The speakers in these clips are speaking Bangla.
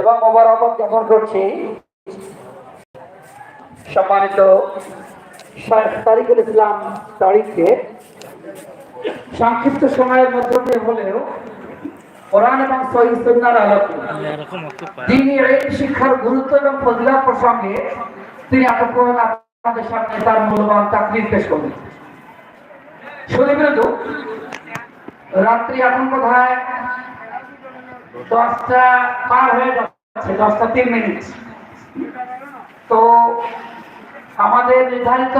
এবং মোবারকবাদ জ্ঞাপন করছি। সম্মানিত তারিকুল ইসলাম তারিখকে সংক্ষিপ্ত সময়ের মধ্যে দিয়ে হলেও কোরআন এবং আলোকে দিনী এই শিক্ষার গুরুত্ব এবং ফজিলা প্রসঙ্গে তিনি এতক্ষণ আপনাদের সামনে তার মূল্যবান চাকরির পেশ করবেন শুধু রাত্রি এখন বোধহয় দশটা পার হয়ে যাচ্ছে দশটা তিন মিনিট। তো আমাদের নির্ধারিত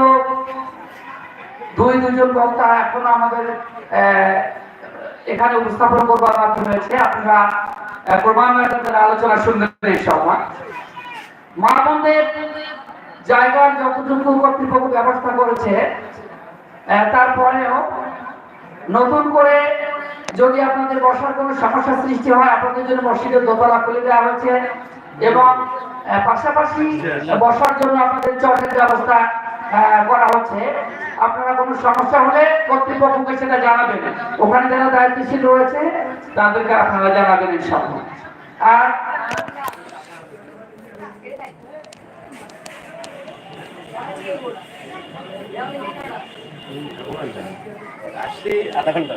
দুই দুজন বক্তা এখন আমাদের এখানে উপস্থাপন করবার বাধ্য হয়েছে আপনারা আলোচনা শুনবেন এই সময় জায়গার যতটুকু কর্তৃপক্ষ ব্যবস্থা করেছে তারপরেও নতুন করে যদি আপনাদের বসার কোনো সমস্যা সৃষ্টি হয় আপনাদের জন্য মসজিদের দোতলা খুলে দেওয়া হয়েছে এবং পাশাপাশি বসার জন্য আপনাদের চটের ব্যবস্থা আহ, করা হচ্ছে। আপনারা কোনো সমস্যা হলে কর্তৃপক্ষকে সেটা জানাবেন। ওখানে যারা দায়িত্বশীল রয়েছে তাদেরকে আপনারা জানাবেন ইনশাআল্লাহ। আর আসছি আধা ঘণ্টা।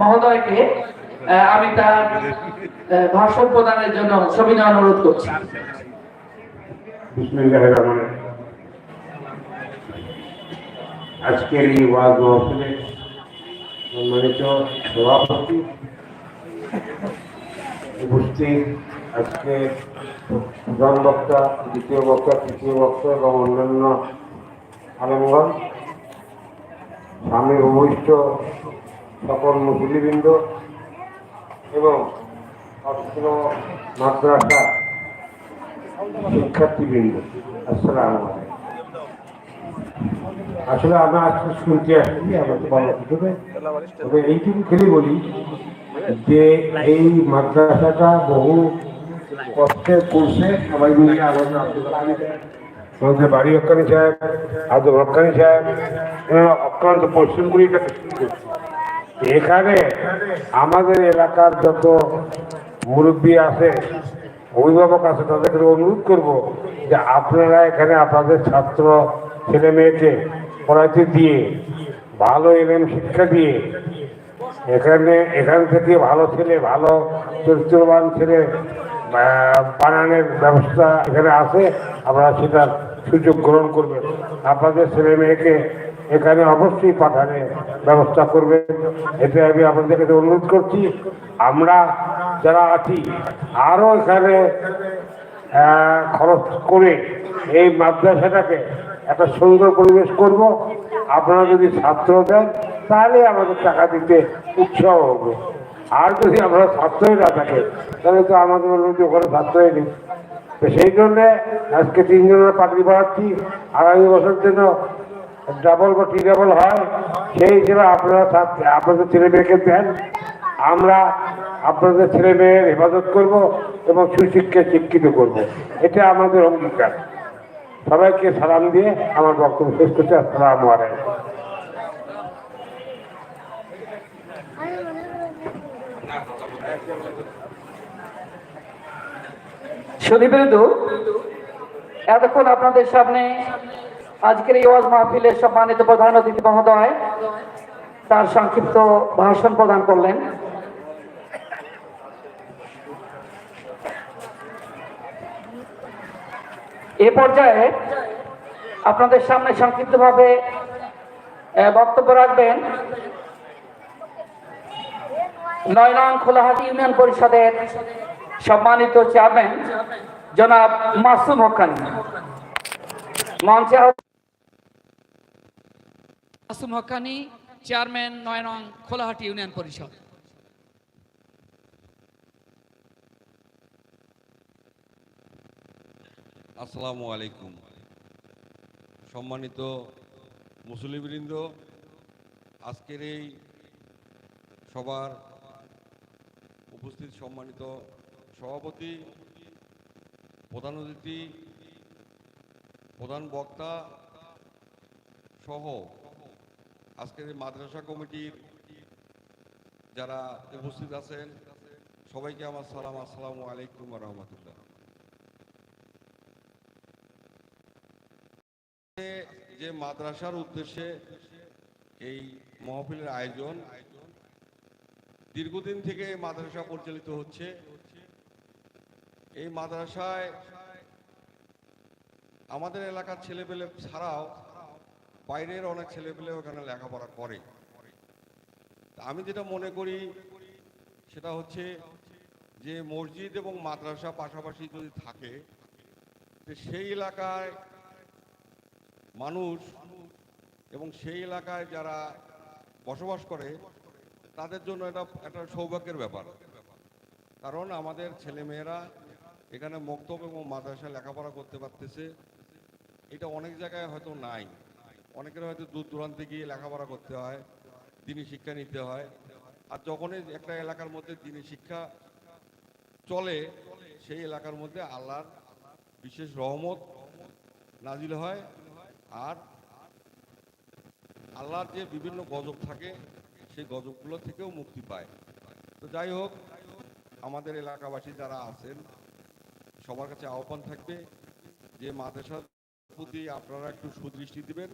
মহোদয়কে আমি তার ভাষণ প্রদানের জন্য সবিনয় অনুরোধ করছি। আজকের এই ওয়াজ মহফিলে সম্মানিত সভাপতি উপস্থিত আজকে প্রধান বক্তা, দ্বিতীয় বক্তা, তৃতীয় বক্তা এবং অন্যান্য আলমগণ, স্বামী ভূমিষ্ঠ সকল মুসলিবৃন্দ এবং মাদ্রাসা শিক্ষার্থীবৃন্দ। আসসালাম আসলে আমরা আজকে শুনতে আসছি আমাকে বলা হিসেবে তবে এইটুকু খেলে বলি যে এই মাদ্রাসাটা বহু কষ্টে করছে সবাই মিলে সাহেব, আমাদের বাড়ি হকানি সাহেব আব্দুল হকানি সাহেব এরা অক্লান্ত পরিশ্রম করে করছে। এখানে আমাদের এলাকার যত মুরব্বী আছে, অভিভাবক আছে, তাদেরকে অনুরোধ করব যে আপনারা এখানে আপনাদের ছাত্র ছেলে মেয়েকে পড়াইতে দিয়ে, ভালো এলএম শিক্ষা দিয়ে, এখানে, এখান থেকে ভালো ছেলে, ভালো চরিত্রবান ছেলে বানানোর ব্যবস্থা এখানে আছে, আপনারা সেটার সুযোগ গ্রহণ করবেন। আপনাদের ছেলে মেয়েকে এখানে অবশ্যই পাঠানোর ব্যবস্থা করবেন। এতে আমি আপনাদের কাছে অনুরোধ করছি, আমরা যারা আছি, আরও এখানে খরচ করে এই মাদ্রাসাটাকে একটা সুন্দর পরিবেশ করব। আপনারা যদি ছাত্র দেন, তাহলে আমাদের টাকা দিতে উৎসাহ হবে। আর যদি আমরা ছাত্রই না থাকে, তাহলে তো আমাদের অনুরোধ ওখানে ছাত্রই নেই। তো সেই জন্যে আজকে তিনজনের পাত্রী পাচ্ছি আগামী বছর জন্য ডাবল বা টি ডাবল হয়, সেই হিসেবে আপনারা আপনাদের ছেলে মেয়েকে দেন। আমরা আপনাদের ছেলে মেয়ের হেফাজত করব এবং সুশিক্ষায় শিক্ষিত করব। এটা আমাদের অঙ্গীকার। সবাইকে সালাম দিয়ে আমার বক্তব্য শেষ করছি। আসসালাম আলাইকুম। ঋতু এতক্ষণ আপনাদের সামনে আজকের এই ওয়াজ মাহফিলের সম্মানিত প্রধান অতিথি মহোদয় তার সংক্ষিপ্ত ভাষণ প্রদান করলেন। এ পর্যায়ে আপনাদের সামনে সংক্ষিপ্তভাবে আহ, বক্তব্য রাখবেন নয় নং খোলাহাটি ইউনিয়ন পরিষদের সম্মানিত চেয়ারম্যান জনাব মাসুম হকানি। মঞ্চে মাসুম হকানি, চেয়ারম্যান নয়নং খোলাহাটি ইউনিয়ন পরিষদ। আসসালামু আলাইকুম। সম্মানিত মুসলিমবৃন্দ আজকের এই সবার উপস্থিত সম্মানিত সভাপতি, প্রধান অতিথি, প্রধান বক্তা সহ আজকের মাদ্রাসা কমিটির যারা উপস্থিত আছেন, সবাইকে আমার সালাম, আসসালামু আলাইকুম রহমতুল্লাহ। যে মাদ্রাসার উদ্দেশ্যে এই মহফিলের আয়োজন, দীর্ঘদিন থেকে মাদ্রাসা পরিচালিত হচ্ছে। এই মাদ্রাসায় আমাদের এলাকার ছেলেপেলে ছাড়াও বাইরের অনেক ছেলেপেলে ওখানে লেখাপড়া করে। আমি যেটা মনে করি, সেটা হচ্ছে যে মসজিদ এবং মাদ্রাসা পাশাপাশি যদি থাকে সেই এলাকায় মানুষ এবং সেই এলাকায় যারা বসবাস করে, তাদের জন্য এটা একটা সৌভাগ্যের ব্যাপার। কারণ আমাদের ছেলেমেয়েরা এখানে মক্তব এবং মাদ্রাসা লেখাপড়া করতে পারতেছে, এটা অনেক জায়গায় হয়তো নাই। অনেকের হয়তো দূর দূরান্তে গিয়ে লেখাপড়া করতে হয় দিনই শিক্ষা নিতে হয়। আর যখনই একটা এলাকার মধ্যে দিনই শিক্ষা চলে, সেই এলাকার মধ্যে আল্লাহর বিশেষ রহমত নাজিল হয়। আর আল্লাহর যে বিভিন্ন গজব থাকে, সেই গজবগুলো থেকেও মুক্তি পায়। তো যাই হোক, আমাদের এলাকাবাসী যারা আছেন, সবার কাছে আহ্বান থাকবে যে মাদ্রাসার প্রতি আপনারা একটু সুদৃষ্টি দিবেন।